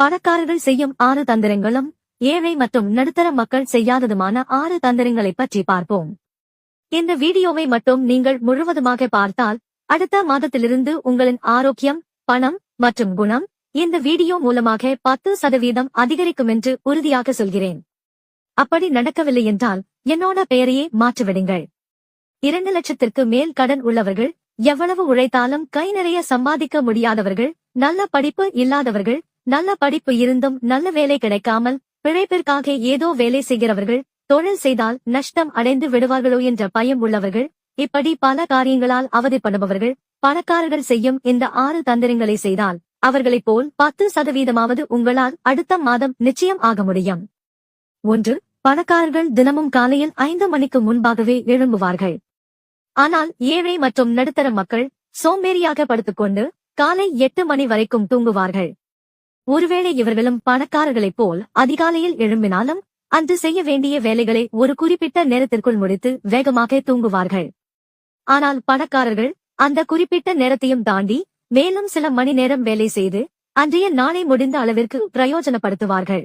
பணக்காரர்கள் செய்யும் ஆறு தந்திரங்களும் ஏழை மற்றும் நடுத்தர மக்கள் செய்யாததுமான ஆறு தந்திரங்களை பற்றி பார்ப்போம். இந்த வீடியோவை மட்டும் நீங்கள் முழுவதுமாக பார்த்தால் அடுத்த மாதத்திலிருந்து உங்களின் ஆரோக்கியம் பணம் மற்றும் குணம் இந்த வீடியோ மூலமாக பத்து சதவீதம் அதிகரிக்கும் என்று உறுதியாக சொல்கிறேன். அப்படி நடக்கவில்லை என்றால் என்னோட பெயரையே மாற்றிவிடுங்கள். இரண்டு லட்சத்திற்கு மேல் கடன் உள்ளவர்கள் எவ்வளவு உழைத்தாலும் கை நிறைய சம்பாதிக்க முடியாதவர்கள் நல்ல படிப்பு இல்லாதவர்கள் நல்ல படிப்பு இருந்தும் நல்ல வேலை கிடைக்காமல் பிழைப்பிற்காக ஏதோ வேலை செய்கிறவர்கள் தொழில் செய்தால் நஷ்டம் அடைந்து விடுவார்களோ என்ற பயம் உள்ளவர்கள் இப்படி பல காரியங்களால் அவதிப்படுபவர்கள் பணக்காரர்கள் செய்யும் இந்த ஆறு தந்திரங்களை செய்தால் அவர்களைப் போல் பத்து சதவீதமாவது உங்களால் அடுத்த மாதம் நிச்சயம் ஆக முடியும். ஒன்று பணக்காரர்கள் தினமும் காலையில் ஐந்து மணிக்கு முன்பாகவே எழும்புவார்கள். ஆனால் ஏழை மற்றும் நடுத்தர மக்கள் சோம்பேறியாக படுத்துக்கொண்டு காலை எட்டு மணி வரைக்கும் தூங்குவார்கள். ஒருவேளை இவர்களும் பணக்காரர்களைப் போல் அதிகாலையில் எழும்பினாலும் அன்று செய்ய வேண்டிய வேலைகளை ஒரு குறிப்பிட்ட நேரத்திற்குள் முடித்து வேகமாக தூங்குவார்கள். ஆனால் பணக்காரர்கள் அந்த குறிப்பிட்ட நேரத்தையும் தாண்டி மேலும் சில மணி நேரம் வேலை செய்து அன்றைய நாளை முடிந்த அளவிற்கு பிரயோஜனப்படுத்துவார்கள்.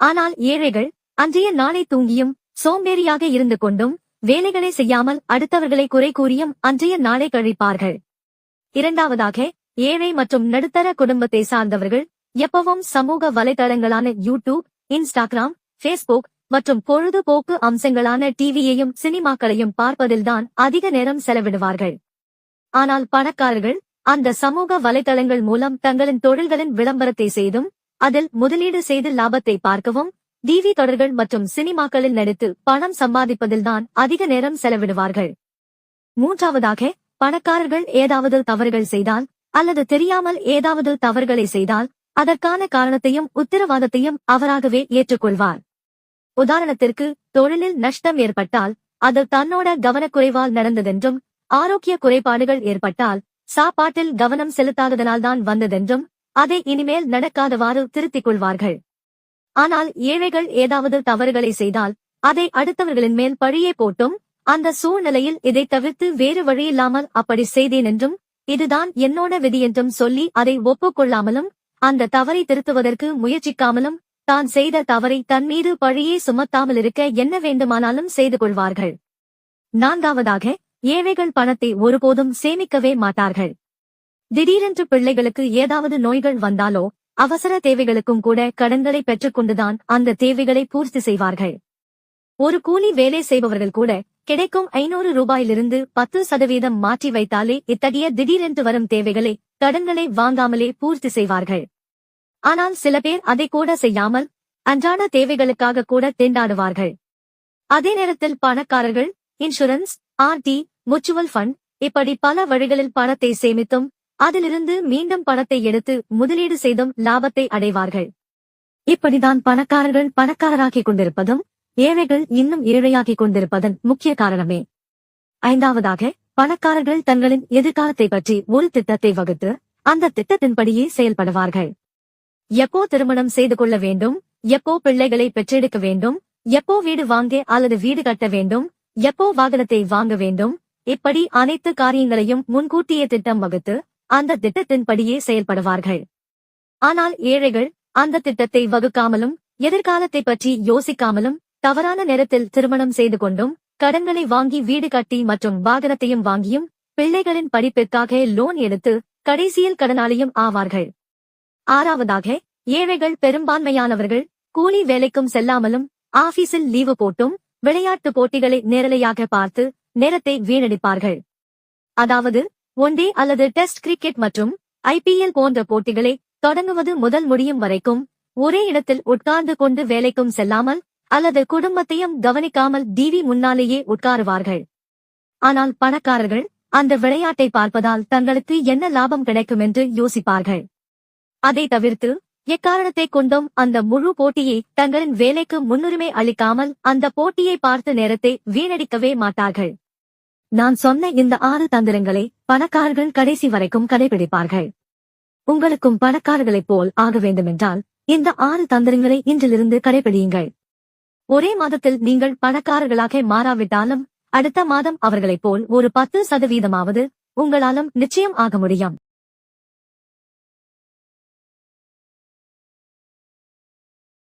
ஆனால் ஏழைகள் அன்றைய நாளை தூங்கியும் சோம்பேறியாக இருந்து கொண்டும் வேலைகளை செய்யாமல் அடுத்தவர்களை குறை கூறியும் அன்றைய நாளை கழிப்பார்கள். இரண்டாவதாக ஏழை மற்றும் நடுத்தர குடும்பத்தை சார்ந்தவர்கள் எப்பவும் சமூக வலைதளங்களான யூடியூப் இன்ஸ்டாகிராம் ஃபேஸ்புக் மற்றும் பொழுதுபோக்கு அம்சங்களான டிவியையும் சினிமாக்களையும் பார்ப்பதில்தான் அதிக நேரம் செலவிடுவார்கள். ஆனால் பணக்காரர்கள் அந்த சமூக வலைதளங்கள் மூலம் தங்களின் தொழில்களின் விளம்பரத்தை செய்தும் அதில் முதலீடு செய்து லாபத்தை பார்க்கவும் டிவி தொடர்கள் மற்றும் சினிமாக்களில் நடித்து பணம் சம்பாதிப்பதில்தான் அதிக நேரம் செலவிடுவார்கள். மூன்றாவதாக பணக்காரர்கள் ஏதாவது தவறுகள் செய்தால் அல்லது தெரியாமல் ஏதாவது தவறுகளை செய்தால் அதற்கான காரணத்தையும் உத்தரவாதத்தையும் அவராகவே ஏற்றுக்கொள்வார். உதாரணத்திற்கு தொழிலில் நஷ்டம் ஏற்பட்டால் அது தன்னோட கவனக்குறைவால் நடந்ததென்றும் ஆரோக்கிய குறைபாடுகள் ஏற்பட்டால் சாப்பாட்டில் கவனம் செலுத்தாததனால்தான் வந்ததென்றும் அதை இனிமேல் நடக்காதவாறு திருத்திக் கொள்வார்கள் ஆனால் ஏழைகள் ஏதாவது தவறுகளை செய்தால் அதை அடுத்தவர்களின் மேல் பழியே போட்டும் அந்த சூழ்நிலையில் இதை தவிர்த்து வேறு வழியில்லாமல் அப்படி செய்தேன் என்றும் இதுதான் என்னோட விதி என்றும் சொல்லி அதை ஒப்புக்கொள்ளாமலும் அந்த தவறை திருத்துவதற்கு முயற்சிக்காமலும் தான் செய்த தவறை தன் மீது பழியே சுமத்தாமல் இருக்க என்ன வேண்டுமானாலும் செய்து கொள்வார்கள். நான்காவதாக ஏழைகள் பணத்தை ஒருபோதும் சேமிக்கவே மாட்டார்கள். திடீரென்று பிள்ளைகளுக்கு ஏதாவது நோய்கள் வந்தாலோ அவசர தேவைகளுக்கும் கூட கடன்களை பெற்றுக்கொண்டுதான் அந்த தேவைகளை பூர்த்தி செய்வார்கள். ஒரு கூலி வேலை செய்பவர்கள் கூட கிடைக்கும் ஐநூறு ரூபாயிலிருந்து பத்து சதவீதம் மாற்றி வைத்தாலே இத்தகைய திடீரென்று வரும் தேவைகளை கடன்களை வாங்காமலே பூர்த்தி செய்வார்கள். ஆனால் சில பேர் அதை கூட செய்யாமல் அன்றாட தேவைகளுக்காக கூட திண்டாடுவார்கள். அதே நேரத்தில் பணக்காரர்கள் இன்சூரன்ஸ் ஆர்டி முச்சுவல் ஃபண்ட் இப்படி பல வழிகளில் பணத்தை சேமித்தும் அதிலிருந்து மீண்டும் பணத்தை எடுத்து முதலீடு செய்தும் லாபத்தை அடைவார்கள். இப்படிதான் பணக்காரர்கள் பணக்காரராகிக் கொண்டிருப்பதும் ஏழைகள் இன்னும் ஏழையாக்கிக் கொண்டிருப்பதன் முக்கிய காரணமே. ஐந்தாவதாக பணக்காரர்கள் தங்களின் எதிர்காலத்தை பற்றி ஒரு திட்டத்தை வகுத்து அந்த திட்டத்தின்படியே செயல்படுவார்கள். எப்போ திருமணம் செய்து கொள்ள வேண்டும் எப்போ பிள்ளைகளை பெற்றெடுக்க வேண்டும் எப்போ வீடு வாங்க அல்லது வீடு கட்ட வேண்டும் எப்போ வாகனத்தை வாங்க வேண்டும் இப்படி அனைத்து காரியங்களையும் முன்கூட்டியே திட்டம் வகுத்து அந்த திட்டத்தின்படியே செயல்படுவார்கள். ஆனால் ஏழைகள் அந்த திட்டத்தை வகுக்காமலும் எதிர்காலத்தை பற்றி யோசிக்காமலும் தவறான நேரத்தில் திருமணம் செய்து கொண்டும் கடன்களை வாங்கி வீடு கட்டி மற்றும் வாகனத்தையும் வாங்கியும் பிள்ளைகளின் படிப்பிற்காக லோன் எடுத்து கடைசியில் கடனாளியும் ஆவார்கள். ஆறாவதாக ஏழைகள் பெரும்பான்மையானவர்கள் கூலி வேலைக்கும் செல்லாமலும் ஆபீஸில் லீவு போட்டும் விளையாட்டு போட்டிகளை நேரலையாக பார்த்து நேரத்தை வீணடிப்பார்கள். அதாவது ஒன்டே அல்லது டெஸ்ட் கிரிக்கெட் மற்றும் ஐபிஎல் போன்ற போட்டிகளை தொடங்குவது முதல் முடியும் வரைக்கும் ஒரே இடத்தில் உட்கார்ந்து கொண்டு வேலைக்கும் செல்லாமல் அல்லது குடும்பத்தையும் கவனிக்காமல் டிவி முன்னாலேயே உட்காருவார்கள். ஆனால் பணக்காரர்கள் அந்த விளையாட்டை பார்ப்பதால் தங்களுக்கு என்ன லாபம் கிடைக்கும் என்று யோசிப்பார்கள். அதை தவிர்த்து எக்காரணத்தை கொண்டும் அந்த முழு போட்டியை தங்களின் வேலைக்கு முன்னுரிமை அளிக்காமல் அந்த போட்டியை பார்த்த நேரத்தை வீணடிக்கவே மாட்டார்கள். நான் சொன்ன இந்த ஆறு தந்திரங்களை பணக்காரர்கள் கடைசி வரைக்கும் கடைபிடிப்பார்கள். உங்களுக்கும் பணக்காரர்களைப் போல் ஆக வேண்டுமென்றால் இந்த ஆறு தந்திரங்களை இன்றிலிருந்து கடைபிடியுங்கள். ஒரே மாதத்தில் நீங்கள் பணக்காரர்களாக மாறாவிட்டாலும் அடுத்த மாதம் அவர்களைப் போல் ஒரு பத்து சதவீதமாவது உங்களாலும் நிச்சயம் ஆக முடியும்.